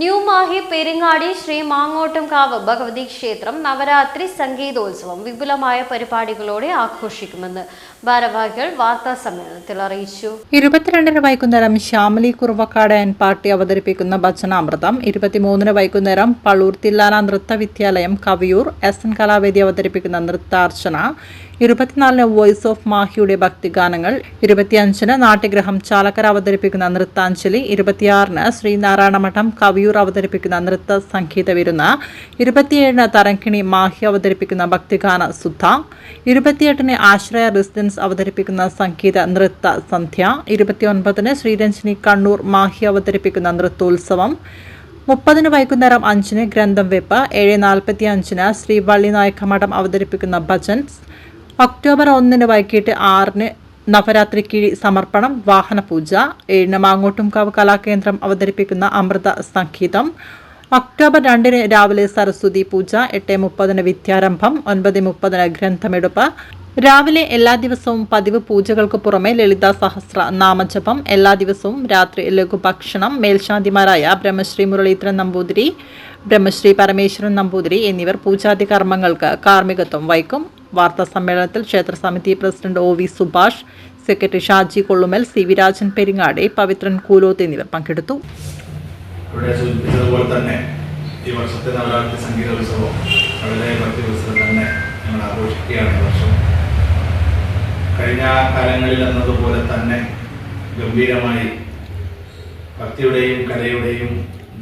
New Mahe Peringadi Shri Mangottamkavu Bhagavathi ക്ഷേത്രം നവരാത്രി സംഗീതോത്സവം വിപുലമായ പരിപാടികളോടെ ആഘോഷിക്കുമെന്ന് ഭാരവാഹികൾ വാർത്താ സമ്മേളനത്തിൽ അറിയിച്ചു. ഇരുപത്തിരണ്ടിന് വൈകുന്നേരം ശ്യാമലി കുറുവക്കാട് എൻ പാർട്ടി അവതരിപ്പിക്കുന്ന ഭജനാമൃതം ഇരുപത്തിമൂന്നിന് വൈകുന്നേരം പള്ളൂർ തില്ലാന നൃത്ത വിദ്യാലയം കവിയൂർ എസ് എൻ കലാവേദി അവതരിപ്പിക്കുന്ന നൃത്താർച്ചന ഇരുപത്തിനാലിന് വോയിസ് ഓഫ് മാഹിയുടെ ഭക്തിഗാനങ്ങൾ ഇരുപത്തിയഞ്ചിന് നാട്യഗ്രഹം ചാലക്കര അവതരിപ്പിക്കുന്ന നൃത്താഞ്ജലി ഇരുപത്തിയാറിന് ശ്രീനാരായണമഠം കവിയൂർ അവതരിപ്പിക്കുന്ന നൃത്ത സംഗീത വിരുന്ന് ഇരുപത്തിയേഴിന് തരങ്കിണി മാഹി അവതരിപ്പിക്കുന്ന ഭക്തിഗാന സുധ ഇരുപത്തിയെട്ടിന് ആശ്രയ റെസിഡൻസ് അവതരിപ്പിക്കുന്ന സംഗീത നൃത്ത സന്ധ്യ ഇരുപത്തിയൊൻപതിന് ശ്രീരഞ്ജിനി കണ്ണൂർ മാഹി അവതരിപ്പിക്കുന്ന നൃത്തോത്സവം മുപ്പതിന് വൈകുന്നേരം അഞ്ചിന് ഗ്രന്ഥം വെപ്പ് ഏഴ് നാൽപ്പത്തി അഞ്ചിന് ശ്രീ മഠം അവതരിപ്പിക്കുന്ന ഭജൻസ് ഒക്ടോബർ ഒന്നിന് വൈകിട്ട് ആറിന് നവരാത്രി കിഴി സമർപ്പണം വാഹനപൂജ ഏഴിന് മാങ്ങോട്ടുംകാവ് കലാകേന്ദ്രം അവതരിപ്പിക്കുന്ന അമൃത സംഗീതം ഒക്ടോബർ രണ്ടിന് രാവിലെ സരസ്വതി പൂജ എട്ട് മുപ്പതിന് വിദ്യാരംഭം ഒൻപത് മുപ്പതിന് ഗ്രന്ഥമെടുപ്പ് രാവിലെ എല്ലാ ദിവസവും പതിവ് പൂജകൾക്ക് പുറമെ ലളിത സഹസ്ര നാമജപം എല്ലാ ദിവസവും രാത്രി ലഘുഭക്ഷണം മേൽശാന്തിമാരായ ബ്രഹ്മശ്രീ മുരളീധരൻ നമ്പൂതിരി ബ്രഹ്മശ്രീ പരമേശ്വരൻ നമ്പൂതിരി എന്നിവർ പൂജാതി കർമ്മങ്ങൾക്ക് കാർമ്മികത്വം വഹിക്കും. വാർത്താ സമ്മേളനത്തിൽ ക്ഷേത്ര സമിതി president O V Subhash secretary Shaji Kollumal C V Rajan പെരിങ്ങാടെ Pavithran Kooloth എന്നിവർ പങ്കെടുത്തു. ഈ വർഷത്തെ നവരാത്രി സംഗീതോത്സവം വളരെ ഭക്തി ഉത്സവം തന്നെ ഞങ്ങൾ ആഘോഷിക്കുകയാണ് വർഷം. കഴിഞ്ഞ കാലങ്ങളിൽ എന്നതുപോലെ തന്നെ ഗംഭീരമായി ഭക്തിയുടെയും കലയുടെയും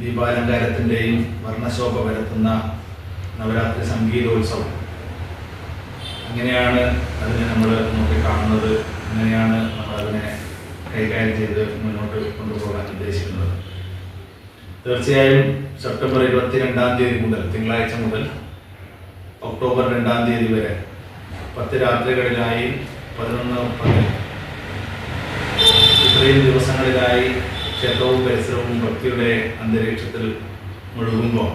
ദീപാലങ്കാരത്തിന്റെയും വർണശോഭ വരുത്തുന്ന നവരാത്രി സംഗീതോത്സവം അങ്ങനെയാണ് അതിനെ നമ്മൾ നോക്കി കാണുന്നത്. അങ്ങനെയാണ് നമ്മൾ അതിനെ കൈകാര്യം ചെയ്ത് മുന്നോട്ട് കൊണ്ടുപോകാൻ ഉദ്ദേശിക്കുന്നത്. തീർച്ചയായും സെപ്റ്റംബർ ഇരുപത്തിരണ്ടാം തീയതി മുതൽ തിങ്കളാഴ്ച മുതൽ ഒക്ടോബർ രണ്ടാം തീയതി വരെ പത്ത് രാത്രികളിലായി പതിനൊന്ന് പകൽ ഇത്രയും ദിവസങ്ങളിലായി ക്ഷേത്രവും പരിസരവും ഭക്തിയുടെ അന്തരീക്ഷത്തിൽ മുഴുകുമ്പോൾ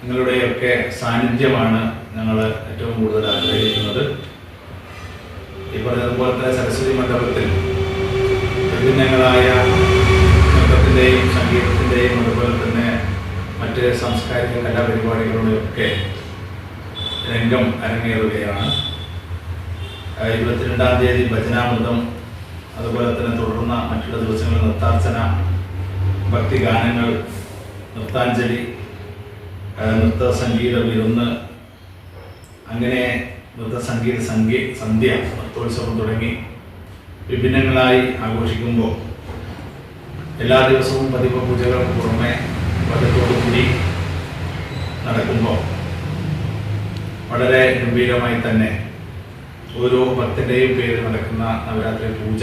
നിങ്ങളുടെയൊക്കെ സാന്നിധ്യമാണ് ഞങ്ങൾ ഏറ്റവും കൂടുതൽ ആഗ്രഹിക്കുന്നത് ഈ പറഞ്ഞതുപോലെ തന്നെ സരസ്വതി മണ്ഡപത്തിൽ വിഭിന്നങ്ങളായ നൃത്തത്തിന്റെയും സംഗീതത്തിന്റെയും അതുപോലെ തന്നെ മറ്റ് സാംസ്കാരിക കലാപരിപാടികളുടെയൊക്കെ രംഗം അരങ്ങേറുകയാണ്. ഇരുപത്തിരണ്ടാം തീയതി ഭജനാമൃതം അതുപോലെ തന്നെ തുടർന്ന മറ്റുള്ള ദിവസങ്ങളിൽ നൃത്താർച്ചന ഭക്തിഗാനങ്ങൾ നൃത്താഞ്ജലി നൃത്ത സംഗീത വിരുന്ന് അങ്ങനെ നൃത്തസംഗീത സംഗീ സന്ധ്യ നൃത്തോത്സവം തുടങ്ങി വിഭിന്നങ്ങളായി ആഘോഷിക്കുമ്പോൾ എല്ലാ ദിവസവും പതിവ് പൂജകൾക്ക് പുറമെ കൂടി നടക്കുമ്പോൾ വളരെ ഗംഭീരമായി തന്നെ ഓരോ ഭക്തന്റെയും പേര് നടക്കുന്ന നവരാത്രി പൂജ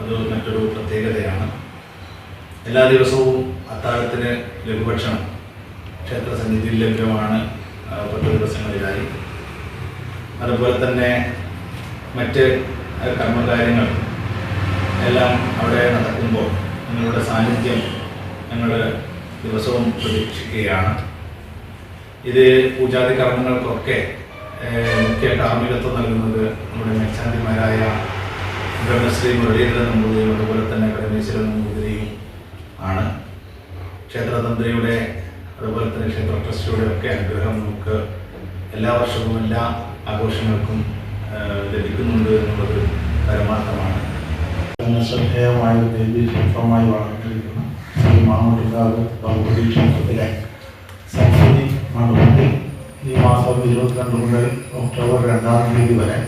അത് മറ്റൊരു പ്രത്യേകതയാണ്. എല്ലാ ദിവസവും അത്താഴത്തിന് ലഘുഭക്ഷണം ക്ഷേത്ര സന്നിധിയിൽ ലഭ്യമാണ് പത്ത് ദിവസങ്ങളിലായി. അതുപോലെ തന്നെ മറ്റ് കർമ്മകാര്യങ്ങൾ എല്ലാം അവിടെ നടക്കുമ്പോൾ നിങ്ങളുടെ സാന്നിധ്യം ഞങ്ങൾ ദിവസവും പ്രതീക്ഷിക്കുകയാണ്. ഇത് പൂജാതി കർമ്മങ്ങൾക്കൊക്കെ മുഖ്യ കാർമ്മികത്വം നൽകുന്നത് നമ്മുടെ മേച്ചാന്തിമാരായ ബ്രഹ്മശ്രീ മുരളീധരൻ നമ്പൂതിരിയും അതുപോലെ തന്നെ പരമേശ്വരൻ നമ്പൂതിരിയും ആണ്. ക്ഷേത്രതന്ത്രിയുടെ അതുപോലെ തന്നെ ക്ഷേത്ര ട്രസ്റ്റിയുടെ ഒക്കെ അനുഗ്രഹം നമുക്ക് എല്ലാ വർഷവും എല്ലാ ആഘോഷങ്ങൾക്കും ലഭിക്കുന്നുണ്ട് എന്നുള്ളത് പരമാർത്ഥമാണ്. ശ്രദ്ധേയമായ ദേവി ക്ഷേത്രമായി വളർന്നിരിക്കുന്ന ശ്രീ മാമൂട്ടിക്കാവ് ഭഗവതി ക്ഷേത്രത്തിലെ സരസ്വതി മണ്ഡപത്തിൽ ഈ മാസം ഇരുപത്തിരണ്ട് മുതൽ ഒക്ടോബർ രണ്ടാം തീയതി വരെ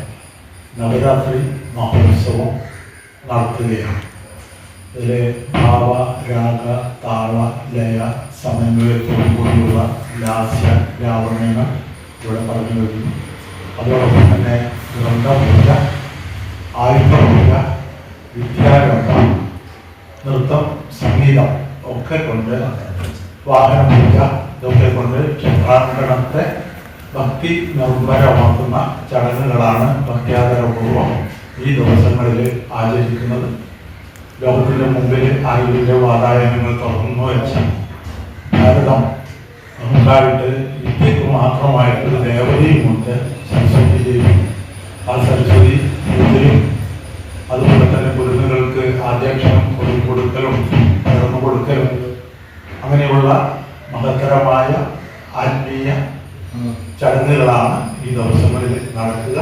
നവരാത്രി മഹോത്സവം നടത്തുകയാണ്. ഇതിൽ ഭാവ രാഗ താള ലയ സമന്വയത്തോടുകൂടിയുള്ള ലാസ്യ ലാവണ്യങ്ങൾ ഇവിടെ പറഞ്ഞു വരുന്നു അതോടൊപ്പം തന്നെ ഗ്രന്ഥമില്ല ആയുധമില്ല വിദ്യാരംഭം നൃത്തം സംഗീതം ഒക്കെ കൊണ്ട് വാഹനമില്ല ഇതൊക്കെ കൊണ്ട് ക്ഷേത്രാങ്കണത്തെ ഭക്തി നിർഭരമാക്കുന്ന ചടങ്ങുകളാണ് ഭക്ത്യാദരപൂർവം ഈ ദിവസങ്ങളിൽ ആചരിക്കുന്നത്. ലോകത്തിന്റെ മുമ്പിൽ ആയുർവേദ വാതായനങ്ങൾ തുറന്നു വെച്ച ഭാരതം നമുക്കായിട്ട് ഇന്ത്യയ്ക്ക് മാത്രമായിട്ടൊരു ദേവതയുമുണ്ട് സരസ്വതി ദേവി ആ സരസ്വതി പൂജയും അതുപോലെ തന്നെ കുരുന്നുകൾക്ക് ആദ്യാക്ഷരം കൊടുക്കലും പകർന്നു കൊടുക്കലും അങ്ങനെയുള്ള മഹത്തരമായ ആത്മീയ ചടങ്ങുകളാണ് ഈ ദിവസങ്ങളിൽ നടക്കുക